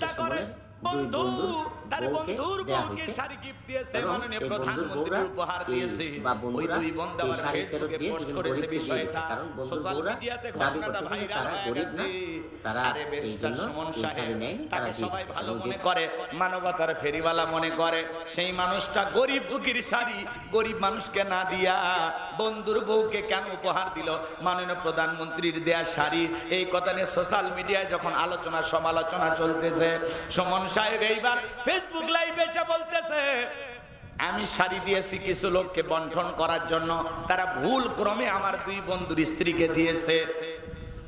চিন্তা করেন বন্ধু তার বন্ধুর বউকে শাড়ি গিফট দিয়েছে মাননীয় প্রধানমন্ত্রী উপহার দিয়েছে। ওই দুই বন্ধু আবার ফেসবুকে পোস্ট করেছে বিষয়টা। সোশ্যাল মিডিয়াতে ঘটনাটা ভাইরাল হয়ে গেছে। আরে ব্যারিস্টার সুমন সাহেব তাকে সবাই ভালো মনে করে মানবতার ফেরিওয়ালা মনে করে সেই মানুষটা গরিব দুঃখীর শাড়ি গরিব মানুষকে না দিয়া বন্ধুর বউকে কেন উপহার দিল? মাননীয় প্রধানমন্ত্রীর দেয়া শাড়ি এই কথা নিয়ে সোশ্যাল মিডিয়ায় যখন আলোচনা সমালোচনা চলতেছে সুমন সাহেব, এইবার ফেসবুক লাইভে এসে বলতেছে, আমি শাড়ি দিয়েছি কিছু লোককে বন্টন করার জন্য। তারা ভুল ক্রমে আমার দুই বন্ধুর স্ত্রীকে দিয়েছে।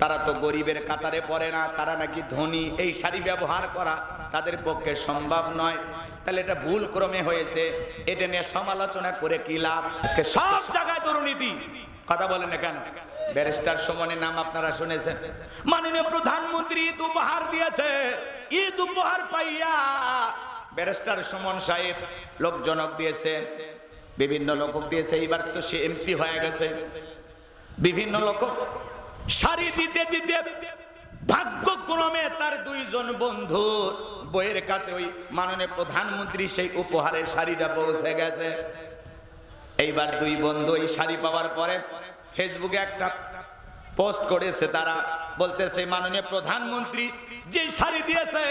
তারা তো গরিবের কাতারে পড়ে না, তারা নাকি ধনী। এই শাড়ি ব্যবহার করা তাদের পক্ষে সম্ভব নয়। তাহলে এটা ভুল ক্রমে হয়েছে। এটা নিয়ে সমালোচনা করে কি লাভ? আজকে সব জায়গায় দুর্নীতি। কথা বলেন না কেন? ব্যারিস্টার সুমনের নাম আপনারা শুনেছেন। মাননীয় প্রধানমন্ত্রী ঈদ উপহার দিয়েছে। ঈদ উপহার পাইয়া ব্যারিস্টার সুমন সাহেব লোকজনক দিয়েছে, বিভিন্ন লোকক দিয়েছে। এবার তো সে এমপি হয়ে গেছে। বিভিন্ন লোক শাড়ি দিতে দিতে ভাগ্যক্রমে তার দুইজন বন্ধু বইয়ের কাছে ওই মাননীয় প্রধানমন্ত্রী সেই উপহারের শাড়িটা পৌঁছে গেছে। এইবার দুই বন্ধু এই শাড়ি পাওয়ার পরে ফেসবুকে একটা পোস্ট করেছে, তারা বলতেছে, মাননীয় প্রধানমন্ত্রী, যে শাড়ি দিয়েছে,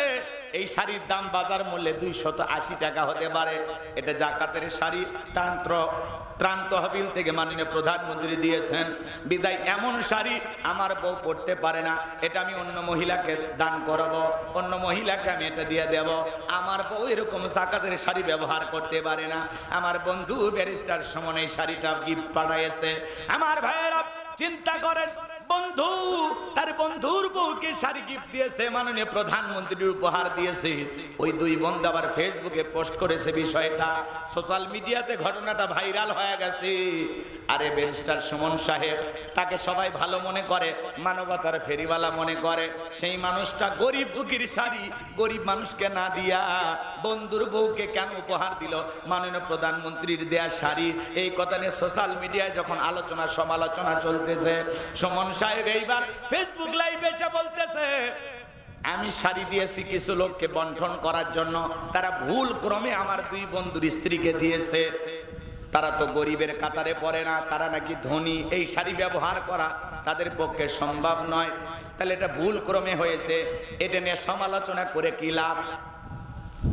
এই শাড়ির দাম বাজার মূল্যে দুইশত আশি টাকা হতে পারে। এটা জাকাতের শাড়ি, তান্ত্র ত্রাণ তহবিল থেকে মাননীয় প্রধানমন্ত্রী দিয়েছেন। বিদায়, এমন শাড়ি আমার বউ পড়তে পারে না, এটা আমি অন্য মহিলাকে দান করব, অন্য মহিলাকে আমি এটা দিয়ে দেব। আমার বউ এরকম জাকাতের শাড়ি ব্যবহার করতে পারে না। আমার বন্ধু ব্যারিস্টার সমন এই শাড়িটা গিফট পাঠাইছে। আমার ভাইয়েরা, চিন্তা করেন বন্ধু, তার বন্ধুর বউকে শাড়ি গিফট দিয়েছে, মাননীয় প্রধানমন্ত্রীর উপহার দিয়েছে। ওই দুই বন্ধু আবার ফেসবুকে পোস্ট করেছে বিষয়টা। সোশ্যাল মিডিয়াতে ঘটনাটা ভাইরাল হয়ে গেছে। আরে ব্যারিস্টার সুমন সাহেব, তাকে সবাই ভালো মনে করে, মানবতার ফেরিওয়ালা মনে করে, সেই মানুষটা গরিব দুঃখীর শাড়ি, গরিব মানুষকে না দিয়া বন্ধুর বউকে কেন উপহার দিল? মাননীয় প্রধানমন্ত্রীর দেয়া শাড়ি, এই কথা নিয়ে সোশ্যাল মিডিয়ায় যখন আলোচনা, সমালোচনা চলতেছে, সুমন সাহেব এইবার ফেসবুক লাইভে এসে বলতেছে, আমি শাড়ি দিয়েছি কিছু লোককে বন্টন করার জন্য, তারা ভুল ক্রমে আমার দুই বন্ধুর স্ত্রীকে দিয়েছে। তারা তো গরিবের কাতারে পড়ে না, তারা নাকি ধনী। এই শাড়ি ব্যবহার করা তাদের পক্ষে সম্ভব নয়। তাহলে এটা ভুল ক্রমে হয়েছে। এটা নিয়ে সমালোচনা করে কি লাভ?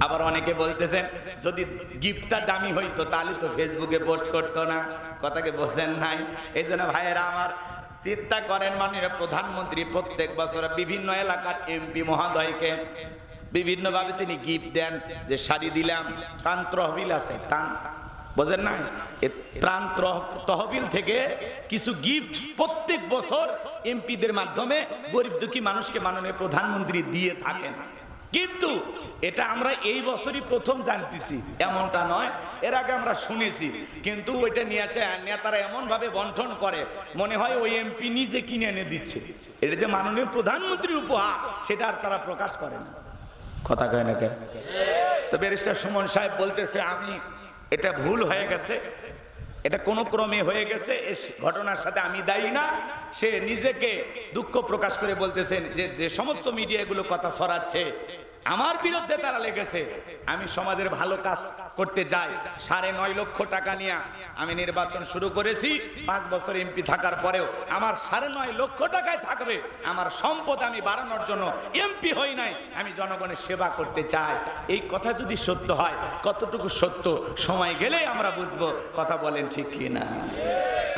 আবার অনেকে বলতেছেন, যদি গিফটটা দামি হইতো, তাহলে তো ফেসবুকে পোস্ট করতো না। কথাকে বোঝেন নাই। এই জন্য ভাইয়েরা আমার চিন্তা করেন, মাননীয় প্রধানমন্ত্রী, প্রত্যেক বছর বিভিন্ন এলাকার এমপি মহোদয়কে বিভিন্নভাবে তিনি গিফট দেন, যে শাড়ি দিলাম তহবিল আছে, ত্রাণ। বোঝেন না ত্রাণ তহবিল থেকে কিছু গিফট প্রত্যেক বছর এমপিদের মাধ্যমে গরিব দুঃখী মানুষকে মাননীয় প্রধানমন্ত্রী দিয়ে থাকেন। কিন্তু এটা আমরা এই বছরই প্রথম জানতেছি। এমনটা নয়, এর আগে আমরা শুনেছি। কিন্তু ওইটা নিয়ে আসে, নেতারা এমন ভাবে বন্টন করে, মনে হয় ওই এমপি নিজে কিনে এনে দিচ্ছে। এটা যে মাননীয় প্রধানমন্ত্রীর উপহার, সেটা আর তারা প্রকাশ করে না। কথা কয় না কে? তো ব্যারিস্টার সুমন সাহেব বলতেছে, আমি এটা ভুল হয়ে গেছে। এটা কোনো ক্রমে হয়ে গেছে। এ ঘটনার সাথে আমি দায়ী না। সে নিজেকে দুঃখ প্রকাশ করে বলতেছেন যে যে সমস্ত মিডিয়াগুলো কথা ছড়াচ্ছে আমার বিরুদ্ধে তারা লেগেছে। আমি সমাজের ভালো কাজ করতে যাই। সাড়ে নয় লক্ষ টাকা নিয়ে আমি নির্বাচন শুরু করেছি। পাঁচ বছর এমপি থাকার পরেও আমার সাড়ে নয় লক্ষ টাকায় থাকবে। আমার সম্পদ আমি বাড়ানোর জন্য এমপি হই নাই। আমি জনগণের সেবা করতে চাই। এই কথা যদি সত্য হয়, কতটুকু সত্য সময় গেলে আমরা বুঝব কথা বলেন ঠিক কি না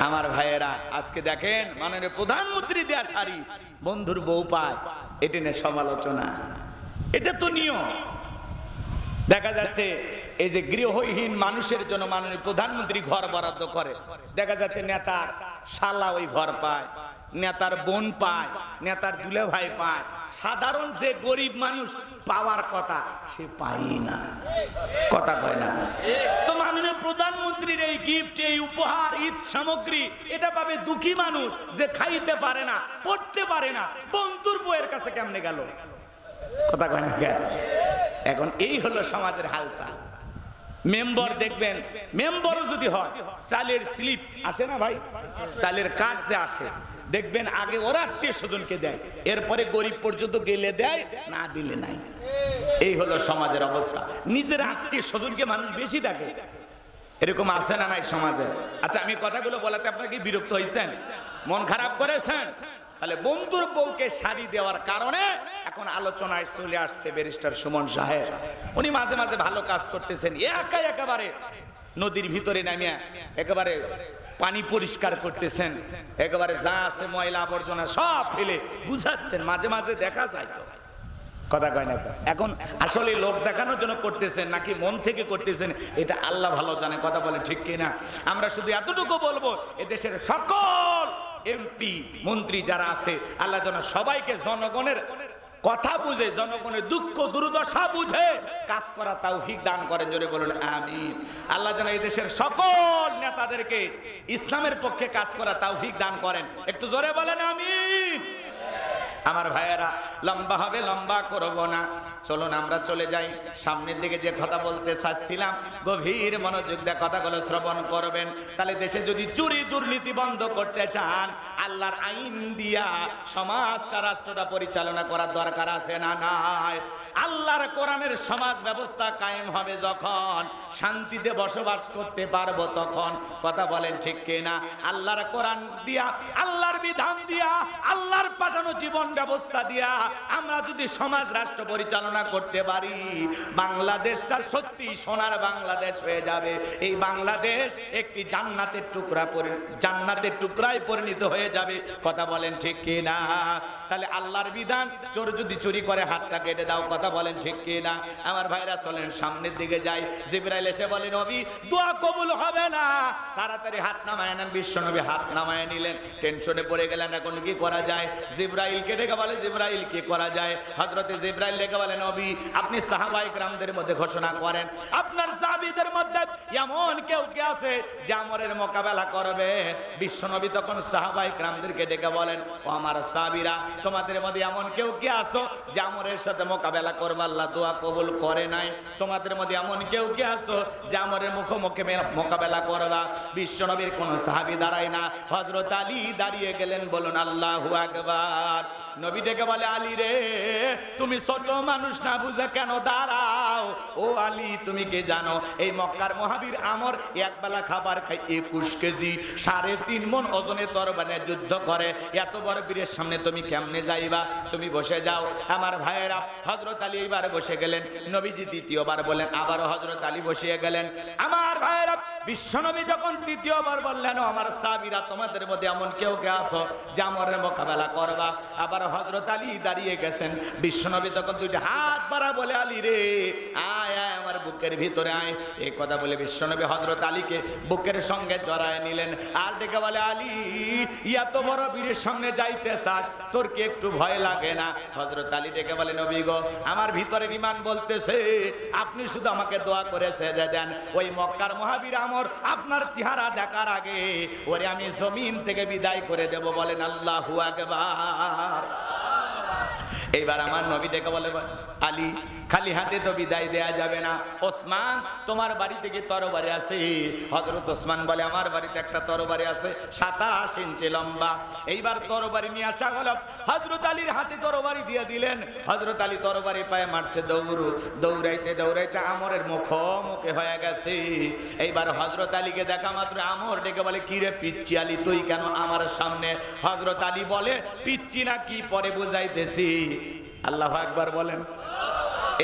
আমার ভাইয়েরা, আজকে দেখেন মাননীয় প্রধানমন্ত্রী দেয়া শাড়ি, বন্ধুর বউ পায়। এটি নিয়ে সমালোচনা। এটা তো নিয়ম। দেখা যাচ্ছে এই যে গৃহহীন মানুষের জন্য মাননীয় প্রধানমন্ত্রী ঘর বরাদ্দ করে। দেখা যাচ্ছে নেতার শালা ওই ঘর পায়, নেতার বোন পায়, নেতার দুলে ভাই পায়। সাধারণ যে গরিব মানুষ পাওয়ার কথা সে পাই না। কথা কয় না। তো মাননীয় প্রধানমন্ত্রীর এই গিফট এই উপহার, ঈদ সামগ্রী, এটা পাবে দুঃখী মানুষ যে খাইতে পারে না, পড়তে পারে না। বন্ধুর বইয়ের কাছে কেমনে গেল? কথা কয় না? এখন এই হলো সমাজের হালচাল মেম্বার দেখবেন মেম্বারও যদি হয়, চালের স্লিপ আসে না ভাই? চালের কার্ড যে আসে, দেখবেন আগে ওরা আত্মীয় স্বজনকে দেয়, এরপরে গরিব পর্যন্ত গেলে দেয়, না দিলে নাই। এই হলো সমাজের অবস্থা। নিজের আত্মীয় স্বজনকে মানুষ বেশি দেখে। এরকম আছে না নাই সমাজে? আচ্ছা আমি কথাগুলো বলাতে আপনার কি বিরক্ত হয়েছেন মন খারাপ করেছেন? তাহলে বন্ধুর বউকে শাড়ি দেওয়ার কারণে এখন আলোচনায় চলে আসছে ব্যারিস্টার সুমন সাহেব। উনি মাঝে মাঝে ভালো কাজ করতেছেন। একাই একেবারে নদীর ভিতরে নামিয়া একেবারে পানি পরিষ্কার করতেছেন। একেবারে যা আছে ময়লা আবর্জনা সব ফেলে বুঝাচ্ছেন। মাঝে মাঝে দেখা যায় তো। কথা কয় না এখন আসলে লোক দেখানোর জন্য করতেছেন নাকি মন থেকে করতেছেন? এটা আল্লাহ ভালো জানে। কথা বলে ঠিক কিনা? আমরা শুধু এতটুকু বলব, এদেশের সকল এমপি মন্ত্রী যারা আছে, আল্লাহ যেন সবাইকে জনগণের কথা বুঝে, জনগণের দুঃখ, দুর্দশা বুঝে, কাজ করা তৌফিক দান করেন, জোরে বলুন, আমিন। আল্লাহ যেন এই দেশের সকল নেতাদেরকে ইসলামের পক্ষে কাজ করা তৌফিক দান করেন। একটু জোরে বলেন, আমিন। আমার ভাইয়েরা, লম্বা হবে, লম্বা করব না। চলুন আমরা চলে যাই। সামনের দিকে যে কথা বলতে চাচ্ছিলাম, গভীর মনোযোগ দিয়ে কথাগুলো শ্রবণ করবেন। তাহলে দেশে যদি চুরি দুর্নীতি বন্ধ করতে চান, আল্লাহর আইন দিয়া সমাজটা, রাষ্ট্রটা পরিচালনা করার দরকার আছে না নাই? আল্লাহর কোরআনের সমাজ ব্যবস্থা কায়েম হবে যখন, শান্তিতে বসবাস করতে পারব তখন। কথা বলেন ঠিক কিনা? আল্লাহর কোরআন দিয়া, আল্লাহর বিধান দিয়া, আল্লাহর পাঠানো জীবন ব্যবস্থা দিয়া আমরা যদি সমাজ, রাষ্ট্র পরিচালনা করতে পারি। বাংলাদেশটা সত্যি সোনার বাংলাদেশ হয়ে যাবে। এই বাংলাদেশ একটি জান্নাতের টুকরা জান্নাতের টুকরায় পরিণত হয়ে যাবে। কথা বলেন ঠিক কিনা? তাহলে আল্লাহর বিধান, চোর যদি চুরি করে, হাতটা কেটে দাও। কথা বলেন ঠিক কিনা? আমার ভাইরা চলেন, সামনের দিকে যাই। জিব্রাইল এসে বলেন নবী, দোয়া কবুল হবে না। তাড়াতাড়ি হাত নামায় নেন বিশ্ব নবী হাত নামায় নিলেন। টেনশনে পড়ে গেলেন, এখন কি করা যায়? জিব্রাইলকে ডেকে বলে, জিব্রাইল, কি করা যায়? হজরতে জিব্রাইল ডেকে বলে নবী, আপনি সাহাবাই গ্রামদের মধ্যে ঘোষণা করেন। আপনার সাহাবীদের মধ্যে এমন কেউ কে আছে যে আমরের মোকাবেলা করবে? বিশ্ব নবী তখন সাহাবাই গ্রামদেরকে ডেকে বলেন, ও আমার সাহাবীরা, তোমাদের মধ্যে এমন কেউ কে আছো যে আমরের সাথে মোকাবেলা আল্লাহ দোয়া কবুল করে নাই। তোমাদের মধ্যে এমন কেউ কে আছো যে আমরের মুখোমুখি মোকাবেলা করবা? বিশ্ব নবীর কোন সাহাবী দাঁড়ায় না। হযরত আলী দাঁড়িয়ে গেলেন, বলুন, আল্লাহু আকবার। নবী ডেকে বলে, আলী রে, তুমি ছোট মানুষ না বুঝে কেন দাঁড়াও? ও আলী, তুমি কি জানো? এই মক্কার মহাবীর আমর এক বেলা খাবার খাই একুশ কেজি, সাড়ে তিন মন ওজনে তরবানে যুদ্ধ করে। এত বড় বীরের সামনে তুমি কেমনে যাইবা? তুমি বসে যাও। আমার ভাইয়েরা হজরত আলী এবার বসে গেলেন। নবীজি দ্বিতীয়বার বলেন আবারও হজরত আলী বসিয়ে গেলেন। আমার ভাইয়েরা বিশ্বনবী যখন তৃতীয়বার বললেন আমার সাবিরা, তোমাদের মধ্যে এমন কেউ কে আসো যে আমার মোকাবেলা করবা? আবার হজরত আলী দাঁড়িয়ে গেছেন। বিশ্বনবী তখন দুইটা হাত বাড়া বলে আলী রে। আয় আয় আমার বুকের ভিতরে আয়। এই কথা বলে বিশ্বনবী হজরত আলীকে বুকের সঙ্গে জড়ায় নিলেন। আর ডেকে বলে, আলী, এত বড় বীরের সঙ্গে যাইতে চাস, তোর কি একটু ভয় লাগে না? হজরত আলী ডেকে বলে, নবী গো, আমার ভিতরে বিমান বলতেছে, আপনি শুধু আমাকে দোয়া করে ছেড়ে দেন ওই মক্কার মহাবীর আমর আপনার চেহারা দেখার আগে ওরে আমি জমিন থেকে বিদায় করে দেব বলেন আল্লাহু আকবার। এইবার আমার নবী ডেকে বলে আলী খালি হাতে তো বিদায় দেয়া যাবে না। ওসমান, তোমার বাড়ি থেকে তরবারি আছে? হজরত ওসমান বলে, আমার বাড়িতে একটা তরবারি আছে, সাতাশ ইঞ্চি লম্বা। এইবার তরবারি নিয়ে আসা হলো। হজরত আলীর হাতে তরবারি দিয়ে দিলেন। হজরত আলী তরবারি পায়ে মারছে, দৌড়। দৌড়াইতে দৌড়াইতে আমরের মুখোমুখি হয়ে গেছে। এইবার হজরত আলীকে দেখা মাত্র আমর ডেকে বলে, কি রে পিচ্ছি আলী, তুই কেন আমার সামনে? হজরত আলী বলে পিচ্ছি না কি পরে বুঝাইতেছি। আল্লাহ একবার বলেন।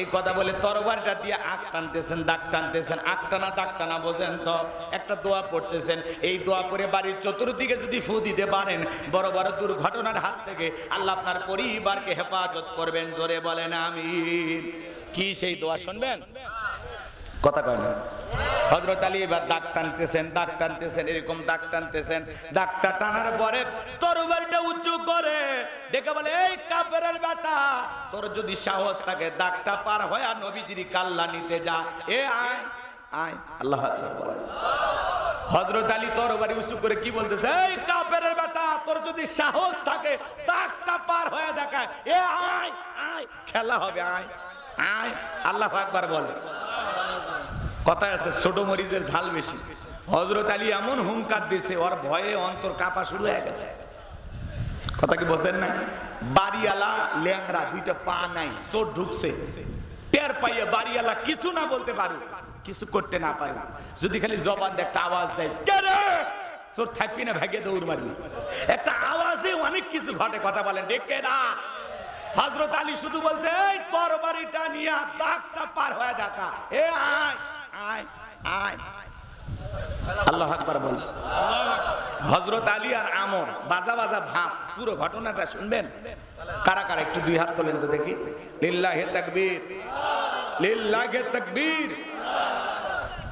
এই কথা বলে তরবারটা দিয়ে আগ টানতেছেন, দাগ টানতেছেন। আগ টানা দাগ টানা বোঝেন তো? একটা দোয়া পড়তেছেন। এই দোয়া পরে বাড়ির চতুর্দিকে যদি ফু দিতে পারেন, বড় বড় দুর্ঘটনার হাত থেকে আল্লাহ আপনার পরিবারকে হেফাজত করবেন, জোরে বলেন আমি কি সেই দোয়া শুনবেন? কথা কয় না। হজরত আলী এবার দাগ টানতেছেন দাগ টানতেছেন, এরকম দাগ টানতেছেন। দাগটা টানার পরে তরবারিটা উঁচু করে দেখে বলে, এই কাফেরের বেটা, তোর যদি সাহস থাকে, দাগটা পার হয়ে নবীজির কাল্লা নিতে যা। এ, আয় আয়, আল্লাহ। হজরত উঁচু করে কি বলতেছে, এই তোর যদি সাহস থাকে পার হয়ে এ, আয় আয়, খেলা হবে, আয় আয়, আল্লাহ একবার বলে কথায় আছে, ছোট মরিচের ঝাল বেশি। হজরত আলী এমন হুঙ্কার দিছে ওর ভয়ে অন্তর কাঁপা শুরু হয়ে গেছে। কথা কি বসেন না বাড়িওয়ালা ল্যাংরা দুইটা পা নাই চোট ঢুকছে। টের পাইয়ে বাড়িওয়ালা কিছু না বলতে পারো, কিছু করতে না পারে। যদি খালি জবান একটা আওয়াজ দেয়? চোর থাকবি না, ভাগে দৌড় মারবি। একটা আওয়াজে অনেক কিছু ঘটে, কথা বলেন ডেকে না হজরত আলী শুধু বলছে, এই তরবারিটা নিয়ে দাগটা পার হয়ে দেখা এ আয়। আয় আয় আল্লাহ আকবার বল। হজরত আলী আর আমর, বাজা বাজা ভাব, পুরো ঘটনাটা শুনবেন? কারা কারা? একটু দুই হাত তোলেন তো দেখি। লিল্লাহে তাকবীর। লিল্লাহে তাকবীর।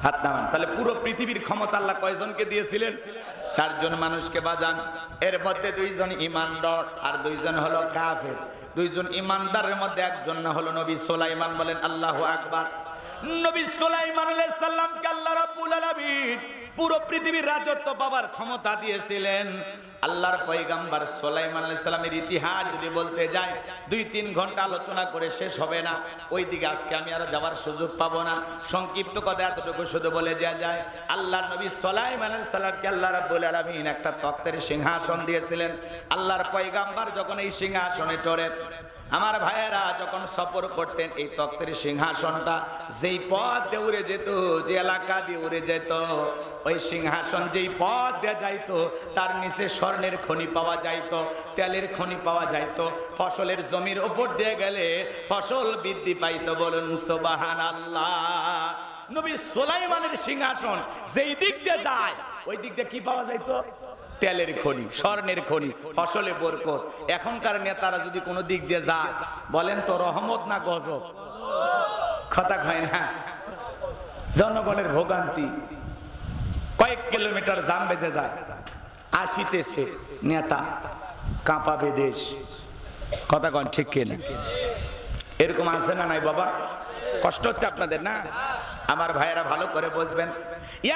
হাত নামান। তাহলে পুরো পৃথিবীর ক্ষমতা আল্লাহ কয়জনকে দিয়েছিলেন? চারজন মানুষকে বাজান। এর মধ্যে দুইজন ইমানদার আর দুইজন হলো কাফের। দুইজন ইমানদারের মধ্যে একজন হলো নবী সোলাইমান বলেন, আল্লাহ আকবার। নবী সোলাইমান আলাইহিস সালামকে আল্লাহ রাব্বুল আলামিন পুরো পৃথিবীর রাজত্ব পাবার ক্ষমতা দিয়েছিলেন। আল্লাহর পয়গাম্বার সোলাইমান আলাইহিস সালামের ইতিহাস যদি বলতে যাই, দুই তিন ঘণ্টা আলোচনা করে শেষ হবে না। ওই দিকে আজকে আমি আর যাওয়ার সুযোগ পাবো না। সংক্ষিপ্ত কথা এতটুকু শুধু বলে দেওয়া যায় আল্লাহর নবী সোলাইমান আলাইহিস সালামকে আল্লাহ রাব্বুল আলামিন একটা তক্তের সিংহাসন দিয়েছিলেন। আল্লাহর পয়গাম্বার যখন এই সিংহাসনে চড়ে আমার ভাইয়েরা, যখন সফর করতেন এই তক্তের সিংহাসনটা, যেই পথ দিয়ে উড়ে যেত, যে এলাকা দিয়ে উড়ে যেত, ওই সিংহাসন যেই পথ দিয়ে যাইত, তার নিচে স্বর্ণের খনি পাওয়া যাইত, তেলের খনি পাওয়া যাইত, ফসলের জমির ওপর দিয়ে গেলে ফসল বৃদ্ধি পাইতো। বলুন সোবাহান আল্লাহ নবী সোলাইমানের সিংহাসন যেই দিক দিয়ে যায়, ওই দিক দিয়ে কি পাওয়া যাইতো? তেলের খনি, স্বর্ণের খনি, ফসলে বরকত। এখনকার নেতারা যদি কোনো দিক দিয়ে যায়, বলেন তো রহমত না গজব? কথা কয় না। জনগণের ভোগান্তি। কয়েক কিলোমিটার জাম বেজে যায়। আসিতেছে নেতা, কাঁপাবে দেশ। কথা কন ঠিক কিনা এরকম আছে না নাই বাবা? কষ্ট হচ্ছে আপনাদের না? আমার ভাইয়েরা ভালো করে বসবেন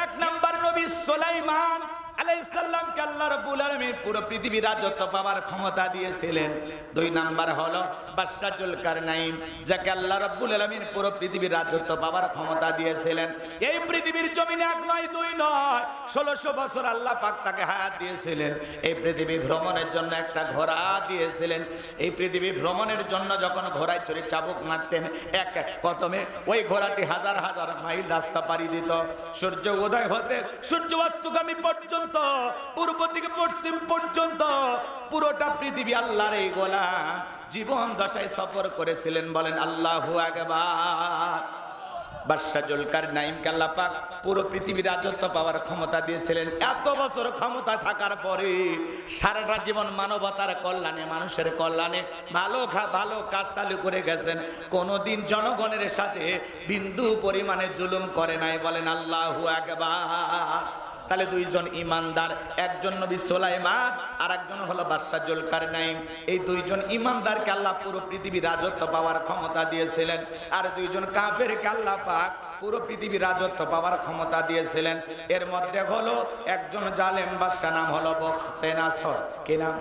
এক নাম্বার নবী সোলাইমান দিয়েছিলেন। এই পৃথিবীর ভ্রমণের জন্য একটা ঘোড়া দিয়েছিলেন। এই পৃথিবী ভ্রমণের জন্য যখন ঘোড়ায় চড়ে চাবুক মারতেন, এক কদমে ওই ঘোড়াটি হাজার হাজার মাইল রাস্তা পাড়ি দিত। সূর্য উদয় হতে সূর্য অস্তগামী পর্যন্ত পূর্ব থেকে পশ্চিম পর্যন্ত, পুরোটা পৃথিবী আল্লাহর এই গোলাম। জীবন দশায় সফর করেছিলেন, বলেন আল্লাহু আকবার। বাদশা জুলকার নাইম আল্লাহ পাক পুরো পৃথিবীর রাজত্ব পাওয়ার ক্ষমতা দিয়েছিলেন। এত বছর ক্ষমতা থাকার পরে সারাটা জীবন মানবতার কল্যাণে, মানুষের কল্যাণে ভালো ভালো কাজ চালু করে গেছেন। কোনোদিন জনগণের সাথে বিন্দু পরিমাণে জুলুম করে নাই, বলেন আল্লাহু আকবার। তাহলে দুইজন ইমানদার, একজন নবী সোলাইমান আর একজন হলো বাদশাহ জোলকার নাইম এই দুইজন ইমানদারকে আল্লাহ পুরো পৃথিবী রাজত্ব পাওয়ার ক্ষমতা দিয়েছিলেন। আর দুইজন কাফের আল্লাহ পাক পুরো পৃথিবী রাজত্ব পাওয়ার ক্ষমতা দিয়েছিলেন। এর মধ্যে হলো একজন জালেম বাদশাহ নাম হলো বখতে নাসর কি নাম?